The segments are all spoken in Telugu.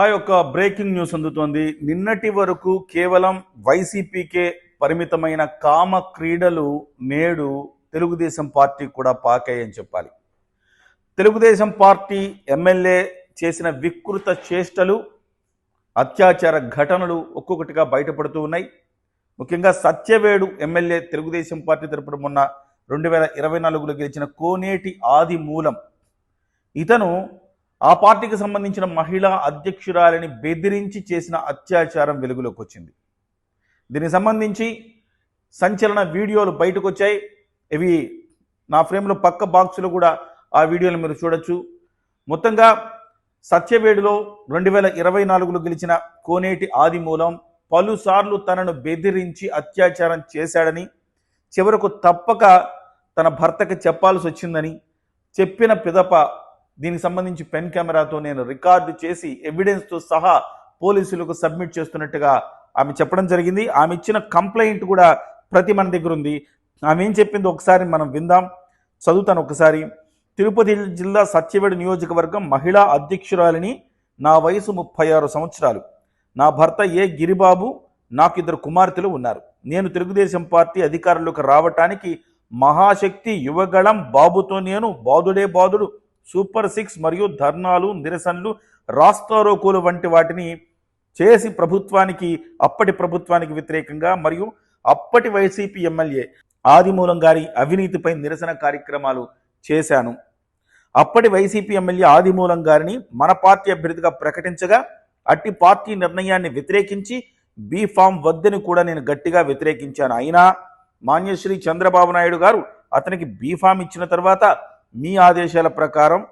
ఆ యొక్క బ్రేకింగ్ న్యూస్ అందుతోంది. నిన్నటి వరకు కేవలం వైసీపీకే పరిమితమైన కామ క్రీడలు నేడు తెలుగుదేశం పార్టీ కూడా పాకాయని చెప్పాలి. తెలుగుదేశం పార్టీ ఎమ్మెల్యే చేసిన వికృత చేష్టలు అత్యాచార ఘటనలు ఒక్కొక్కటిగా బయటపడుతూ ఉన్నాయి. ముఖ్యంగా సత్యవేడు ఎమ్మెల్యే తెలుగుదేశం పార్టీ తరపున మొన్న రెండు వేల ఇరవై నాలుగులో గెలిచిన కోనేటి ఆది మూలం ఇతను ఆ పార్టీకి సంబంధించిన మహిళా అధ్యక్షురాలిని బెదిరించి చేసిన అత్యాచారం వెలుగులోకి వచ్చింది. దీనికి సంబంధించి సంచలన వీడియోలు బయటకు వచ్చాయి ఇవి నా ఫ్రేమ్లో పక్క బాక్స్లో కూడా ఆ వీడియోలు మీరు చూడొచ్చు. మొత్తంగా సత్యవేడులో రెండు వేల ఇరవై నాలుగులో గెలిచిన కోనేటి ఆదిమూలం పలుసార్లు తనను బెదిరించి అత్యాచారం చేశాడని చివరకు తప్పక తన భర్తకి చెప్పాల్సి వచ్చిందని చెప్పిన పిదప దీనికి సంబంధించి పెన్ కెమెరాతో నేను రికార్డు చేసి ఎవిడెన్స్తో సహా పోలీసులకు సబ్మిట్ చేస్తున్నట్టుగా ఆమె చెప్పడం జరిగింది. ఆమె ఇచ్చిన కంప్లైంట్ కూడా ప్రతి మన దగ్గర ఉంది. ఆమె ఏం చెప్పింది ఒకసారి మనం విందాం. చదువుతాను ఒకసారి. తిరుపతి జిల్లా సత్యవేడు నియోజకవర్గం మహిళా అధ్యక్షురాలిని నా వయసు ముప్పై ఆరు సంవత్సరాలు. నా భర్త ఏ గిరిబాబు నాకు ఇద్దరు కుమార్తెలు ఉన్నారు. నేను తెలుగుదేశం పార్టీ అధికారంలోకి రావటానికి మహాశక్తి యువగళం బాబుతో నేను బాధుడే బాధుడు సూపర్ సిక్స్ మరియు ధర్నాలు నిరసనలు రాస్తారోకోలు వంటి వాటిని చేసి ప్రభుత్వానికి అప్పటి ప్రభుత్వానికి వ్యతిరేకంగా మరియు అప్పటి వైసీపీ ఎమ్మెల్యే ఆదిమూలం గారి అవినీతిపై నిరసన కార్యక్రమాలు చేశాను. అప్పటి వైసీపీ ఎమ్మెల్యే ఆదిమూలం గారిని మన పార్టీ అభ్యర్థిగా ప్రకటించగా అట్టి పార్టీ నిర్ణయాన్ని వ్యతిరేకించి బీఫామ్ వద్దని కూడా నేను గట్టిగా వ్యతిరేకించాను. అయినా మాన్యశ్రీ చంద్రబాబు నాయుడు గారు అతనికి బీఫామ్ ఇచ్చిన తర్వాత మీ ఆదేశాల ప్రకారం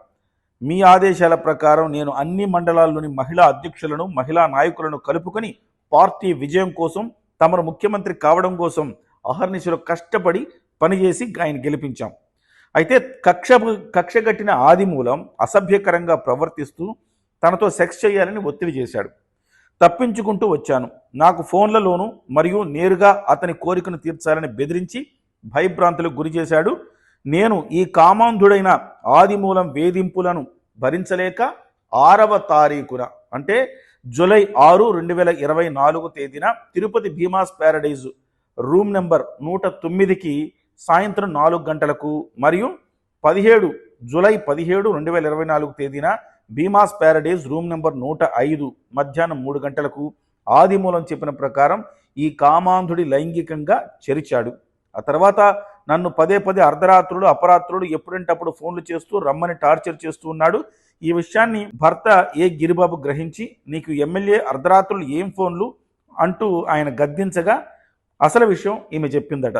మీ ఆదేశాల ప్రకారం నేను అన్ని మండలాల్లోని మహిళా అధ్యక్షులను మహిళా నాయకులను కలుపుకొని పార్టీ విజయం కోసం తమను ముఖ్యమంత్రి కావడం కోసం అహర్నిశలు కష్టపడి పనిచేసి ఆయన గెలిపించాం. అయితే కక్ష కక్షగట్టిన ఆదిమూలం అసభ్యకరంగా ప్రవర్తిస్తూ తనతో సెక్స్ చేయాలని ఒత్తిడి చేశాడు. తప్పించుకుంటూ వచ్చాను. నాకు ఫోన్లలోనూ మరియు నేరుగా అతని కోరికను తీర్చాలని బెదిరించి భయభ్రాంతులకు గురి చేశాడు. నేను ఈ కామాంధుడైన ఆదిమూలం వేధింపులను భరించలేక ఆరవ తారీఖున అంటే జూలై ఆరు రెండు వేల ఇరవై నాలుగు తేదీన Tirupati Bhimas paradise room number నూట తొమ్మిదికి సాయంత్రం నాలుగు గంటలకు మరియు పదిహేడు జూలై పదిహేడు రెండు వేల ఇరవై నాలుగు తేదీన భీమాస్ ప్యారడైజ్ రూమ్ నెంబర్ నూట ఐదు మధ్యాహ్నం మూడు గంటలకు ఆదిమూలం చెప్పిన ప్రకారం ఈ కామాంధుడి లైంగికంగా చెరిచాడు. ఆ తర్వాత నన్ను పదే పదే అర్ధరాత్రులు అపరాత్రులు ఎప్పుడంటే అప్పుడు ఫోన్లు చేస్తూ రమ్మని టార్చర్ చేస్తూ ఉన్నాడు. ఈ విషయాన్ని భర్త ఏ గిరిబాబు గ్రహించి నీకు ఎమ్మెల్యే అర్ధరాత్రులు ఏం ఫోన్లు అంటూ ఆయన గద్దించగా అసలు విషయం ఈమె చెప్పిందట.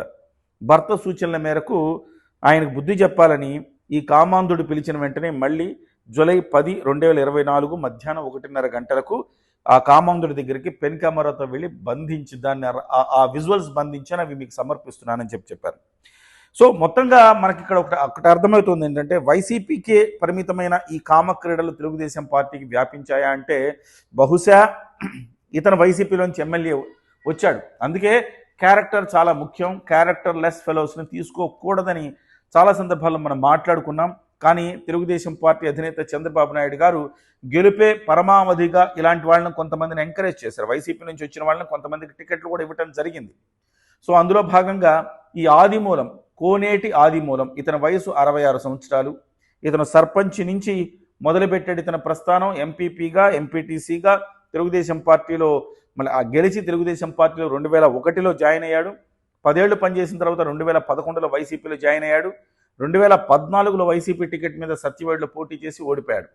భర్త సూచనల మేరకు ఆయనకు బుద్ధి చెప్పాలని ఈ కామాంధుడు పిలిచిన వెంటనే మళ్ళీ జూలై పది రెండు వేల ఇరవై నాలుగు మధ్యాహ్నం ఒకటిన్నర గంటలకు ఆ కామాంధుడి దగ్గరికి పెన్ కెమెరాతో వెళ్ళి బంధించి దాన్ని ఆ- ఆ విజువల్స్ బంధించి అవి మీకు సమర్పిస్తున్నానని చెప్పి చెప్పారు. సో మొత్తంగా మనకి ఇక్కడ ఒకటి ఒకటి అర్థమవుతుంది ఏంటంటే వైసీపీకే పరిమితమైన ఈ కామ క్రీడలు తెలుగుదేశం పార్టీకి వ్యాపించాయా అంటే బహుశా ఇతను వైసీపీలోంచి ఎమ్మెల్యే వచ్చాడు. అందుకే క్యారెక్టర్ చాలా ముఖ్యం క్యారెక్టర్ లెస్ ఫెలోస్ని తీసుకోకూడదని చాలా సందర్భాల్లో మనం మాట్లాడుకున్నాం. కానీ తెలుగుదేశం పార్టీ అధినేత చంద్రబాబు నాయుడు గారు గెలుపే పరమావధిగా ఇలాంటి వాళ్ళని కొంతమందిని ఎంకరేజ్ చేశారు. వైసీపీ నుంచి వచ్చిన వాళ్ళని కొంతమందికి టికెట్లు కూడా ఇవ్వటం జరిగింది. సో అందులో భాగంగా ఈ ఆదిమూలం కోనేటి ఆదిమూలం ఇతని వయసు అరవై ఆరు సంవత్సరాలు. ఇతను సర్పంచ్ నుంచి మొదలుపెట్టాడు. ఇతని ప్రస్థానం ఎంపీపీగా ఎంపీటీసీగా తెలుగుదేశం పార్టీలో మళ్ళీ ఆ గెలిచి తెలుగుదేశం పార్టీలో రెండు వేల ఒకటిలో జాయిన్ అయ్యాడు. పదేళ్ళు పనిచేసిన తర్వాత రెండు వేల పదకొండులో వైసీపీలో జాయిన్ అయ్యాడు. రెండు వేల పద్నాలుగులో వైసీపీ టికెట్ మీద సత్యవేడులో పోటీ చేసి ఓడిపోయాడు.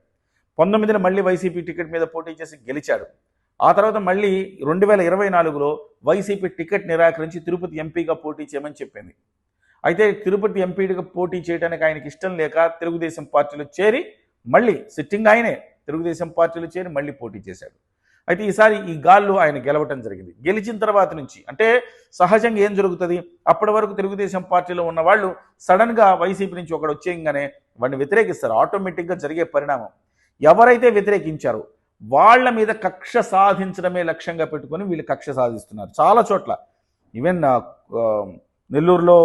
పంతొమ్మిదిలో మళ్ళీ వైసీపీ టికెట్ మీద పోటీ చేసి గెలిచాడు. ఆ తర్వాత మళ్ళీ రెండు వేల ఇరవై నాలుగులో వైసీపీ టికెట్ నిరాకరించి తిరుపతి ఎంపీగా పోటీ చేయమని చెప్పింది. అయితే తిరుపతి ఎంపీడిగా పోటీ చేయడానికి ఆయనకి ఇష్టం లేక తెలుగుదేశం పార్టీలో చేరి మళ్ళీ సిట్టింగ్ ఆయనే తెలుగుదేశం పార్టీలో చేరి మళ్ళీ పోటీ చేశాడు. అయితే ఈసారి ఈ గాల్లో ఆయన గెలవటం జరిగింది. గెలిచిన తర్వాత నుంచి అంటే సహజంగా ఏం జరుగుతుంది? అప్పటి వరకు తెలుగుదేశం పార్టీలో ఉన్న వాళ్ళు సడన్గా వైసీపీ నుంచి ఒకడు వచ్చేయంగానే వాడిని వ్యతిరేకిస్తారు. ఆటోమేటిక్గా జరిగే పరిణామం. ఎవరైతే వ్యతిరేకించారో వాళ్ళ మీద కక్ష సాధించడమే లక్ష్యంగా పెట్టుకొని వీళ్ళు కక్ష సాధిస్తున్నారు. చాలా చోట్ల. ఈవెన్ నెల్లూరులో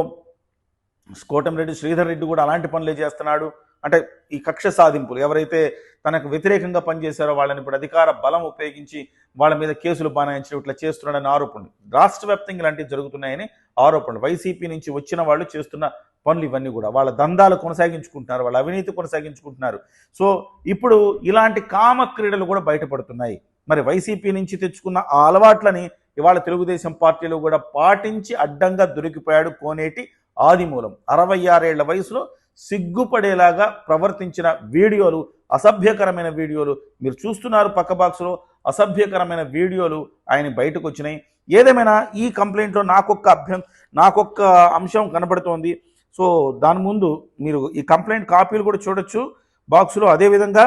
కోటమిరెడ్డి శ్రీధర్ రెడ్డి కూడా అలాంటి పనులే చేస్తున్నాడు. అంటే ఈ కక్ష సాధింపులు ఎవరైతే తనకు వ్యతిరేకంగా పనిచేశారో వాళ్ళని ఇప్పుడు అధికార బలం ఉపయోగించి వాళ్ళ మీద కేసులు బనాయించడం ఇట్లా చేస్తున్నాడని ఆరోపణలు. రాష్ట్ర వ్యాప్తంగా ఇలాంటివి జరుగుతున్నాయని ఆరోపణలు. వైసీపీ నుంచి వచ్చిన వాళ్ళు చేస్తున్న పనులు ఇవన్నీ కూడా వాళ్ళ దందాలు కొనసాగించుకుంటున్నారు వాళ్ళ అవినీతి కొనసాగించుకుంటున్నారు. సో ఇప్పుడు ఇలాంటి కామ క్రీడలు కూడా బయటపడుతున్నాయి. మరి వైసీపీ నుంచి తెచ్చుకున్న ఆ అలవాట్లని ఇవాళ తెలుగుదేశం పార్టీలో కూడా పాటించి అడ్డంగా దొరికిపోయాడు కోనేటి ఆదిమూలం అరవై ఆరేళ్ళ వయసులో సిగ్గుపడేలాగా ప్రవర్తించిన వీడియోలు అసభ్యకరమైన వీడియోలు మీరు చూస్తున్నారు పక్క బాక్స్లో. అసభ్యకరమైన వీడియోలు ఆయన బయటకు వచ్చినాయి. ఏదేమైనా ఈ కంప్లైంట్లో నాకొక్క అభ్యం నాకొక్క అంశం కనబడుతోంది. సో దాని ముందు మీరు ఈ కంప్లైంట్ కాపీలు కూడా చూడొచ్చు. బాక్స్లో అదేవిధంగా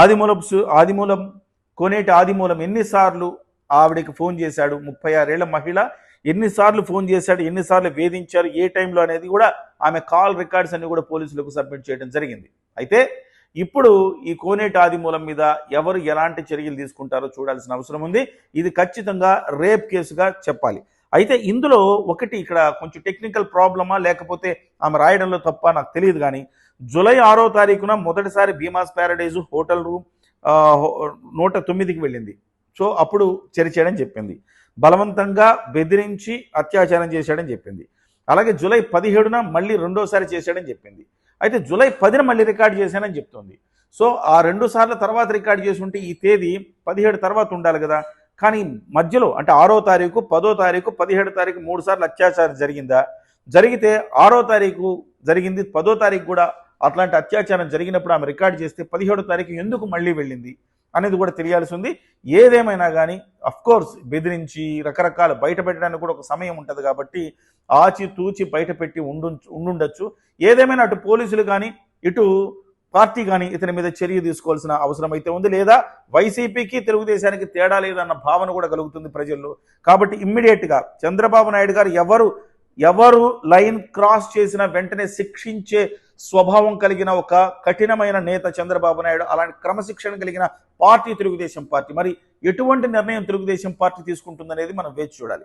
ఆదిమూలం ఆదిమూలం కోనేటి ఆదిమూలం ఎన్నిసార్లు ఆవిడకి ఫోన్ చేశాడు. ముప్పై ఆరేళ్ళ మహిళ ఎన్నిసార్లు ఫోన్ చేశాడు ఎన్నిసార్లు వేధించారు ఏ టైంలో అనేది కూడా ఆమె కాల్ రికార్డ్స్ అన్ని కూడా పోలీసులకు సబ్మిట్ చేయడం జరిగింది. అయితే ఇప్పుడు ఈ కోనేటి ఆదిమూలం మీద ఎవరు ఎలాంటి చర్యలు తీసుకుంటారో చూడాల్సిన అవసరం ఉంది. ఇది ఖచ్చితంగా రేప్ కేసుగా చెప్పాలి. అయితే ఇందులో ఒకటి ఇక్కడ కొంచెం టెక్నికల్ ప్రాబ్లమా లేకపోతే ఆమె రాయడంలో తప్ప నాకు తెలియదు కానీ జూలై ఆరో తారీఖున మొదటిసారి భీమాస్ ప్యారడైజ్ హోటల్ రూమ్ నూట తొమ్మిదికి వెళ్ళింది. సో అప్పుడు చర్చ చేయడం చెప్పింది. బలవంతంగా బెదిరించి అత్యాచారం చేశాడని చెప్పింది. అలాగే జూలై పదిహేడున మళ్ళీ రెండోసారి చేశాడని చెప్పింది. అయితే జూలై పదిన మళ్ళీ రికార్డ్ చేశానని చెప్తుంది. సో ఆ రెండు సార్లు తర్వాత రికార్డ్ చేసి ఉంటే ఈ తేదీ పదిహేడు తర్వాత ఉండాలి కదా. కానీ మధ్యలో అంటే ఆరో తారీఖు పదో తారీఖు పదిహేడు తారీఖు మూడు సార్లు అత్యాచారం జరిగిందా? జరిగితే ఆరో తారీఖు జరిగింది పదో తారీఖు కూడా అట్లాంటి అత్యాచారం జరిగినప్పుడు ఆమె రికార్డ్ చేస్తే పదిహేడో తారీఖు ఎందుకు మళ్ళీ వెళ్ళింది? అనేది కూడా తెలియాల్సి ఉంది ఏదేమైనా కానీ కోర్స్ బెదిరించి రకరకాల బయట పెట్టడానికి కూడా ఒక సమయం ఉంటుంది కాబట్టి ఆచి తూచి బయట పెట్టి ఉండు ఉండుండొచ్చు. ఏదేమైనా అటు పోలీసులు కానీ ఇటు పార్టీ కానీ ఇతని మీద చర్య తీసుకోవాల్సిన అవసరం అయితే ఉంది. లేదా వైసీపీకి తెలుగుదేశానికి తేడా లేదన్న భావన కూడా కలుగుతుంది ప్రజల్లో. కాబట్టి ఇమ్మీడియట్గా చంద్రబాబు నాయుడు గారు ఎవరు ఎవరు లైన్ క్రాస్ చేసిన వెంటనే శిక్షించే స్వభావం కలిగిన ఒక కఠినమైన నేత చంద్రబాబు నాయుడు అలాంటి క్రమశిక్షణ కలిగిన పార్టీ తెలుగుదేశం పార్టీ. మరి ఎటువంటి నిర్ణయం తెలుగుదేశం పార్టీ తీసుకుంటుందనేది మనం వేచి చూడాలి.